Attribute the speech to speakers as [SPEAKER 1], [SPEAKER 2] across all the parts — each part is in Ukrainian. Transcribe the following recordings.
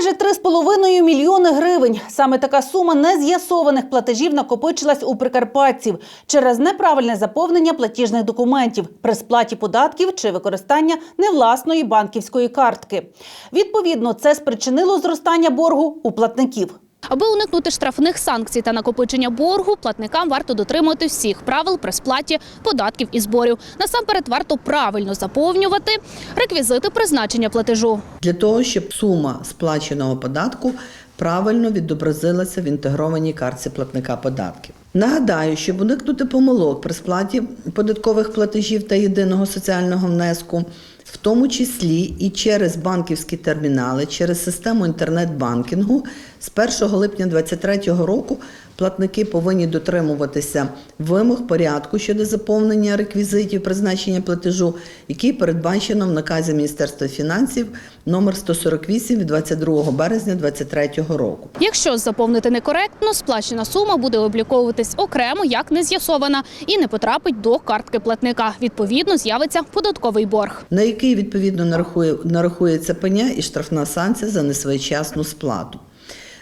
[SPEAKER 1] Майже 3,5 мільйони гривень. Саме така сума нез'ясованих платежів накопичилась у прикарпатців через неправильне заповнення платіжних документів при сплаті податків чи використання невласної банківської картки. Відповідно, це спричинило зростання боргу у платників.
[SPEAKER 2] Аби уникнути штрафних санкцій та накопичення боргу, платникам варто дотримувати всіх правил при сплаті податків і зборів. Насамперед варто правильно заповнювати реквізити призначення платежу.
[SPEAKER 3] для того, щоб сума сплаченого податку правильно відобразилася в інтегрованій картці платника податків. Нагадаю, щоб уникнути помилок при сплаті податкових платежів та єдиного соціального внеску, в тому числі і через банківські термінали, через систему інтернет-банкінгу, з 1 липня 2023 року платники повинні дотримуватися вимог порядку щодо заповнення реквізитів призначення платежу, який передбачено в наказі Міністерства фінансів номер 148 від 22 березня 2023 року.
[SPEAKER 2] Якщо заповнити некоректно, сплачена сума буде обліковуватись окремо як нез'ясована і не потрапить до картки платника. Відповідно, з'явиться податковий борг.
[SPEAKER 3] Який відповідно нарахує, нарахується пеня і штрафна санкція за несвоєчасну сплату.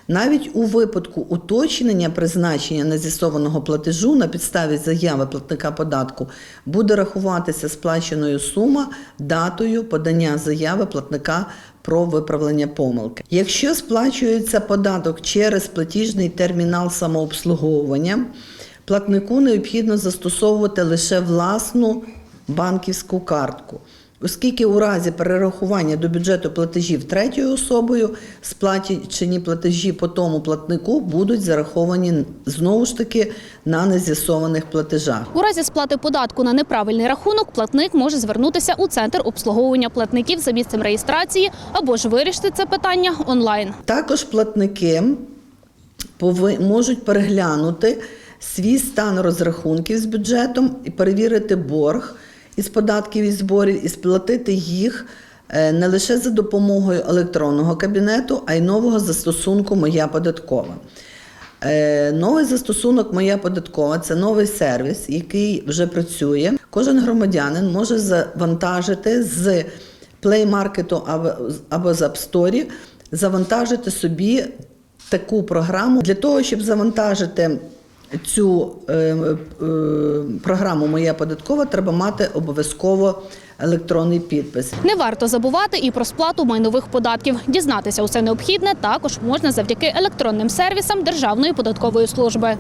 [SPEAKER 3] Навіть у випадку уточнення призначення нез'ясованого платежу на підставі заяви платника податку буде рахуватися сплаченою сума датою подання заяви платника про виправлення помилки. Якщо сплачується податок через платіжний термінал самообслуговування, платнику необхідно застосовувати лише власну банківську картку. Оскільки у разі перерахування до бюджету платежів третьою особою сплачені платежі по тому платнику будуть зараховані знову ж таки на нез'ясованих платежах.
[SPEAKER 2] У разі сплати податку на неправильний рахунок платник може звернутися у центр обслуговування платників за місцем реєстрації або ж вирішити це питання онлайн.
[SPEAKER 3] Також платники можуть переглянути свій стан розрахунків з бюджетом і перевірити борг із податків і зборів і сплатити їх е, не лише за допомогою електронного кабінету, а й нового застосунку Моя податкова. Е, Новий застосунок Моя податкова це новий сервіс, який вже працює. Кожен громадянин може завантажити з Play Market або, або з App Store, завантажити собі таку програму для того, щоб завантажити. Цю е, е, програму Моя податкова треба мати обов'язково електронний підпис.
[SPEAKER 2] Не варто забувати і про сплату майнових податків. Дізнатися усе необхідне також можна завдяки електронним сервісам Державної податкової служби.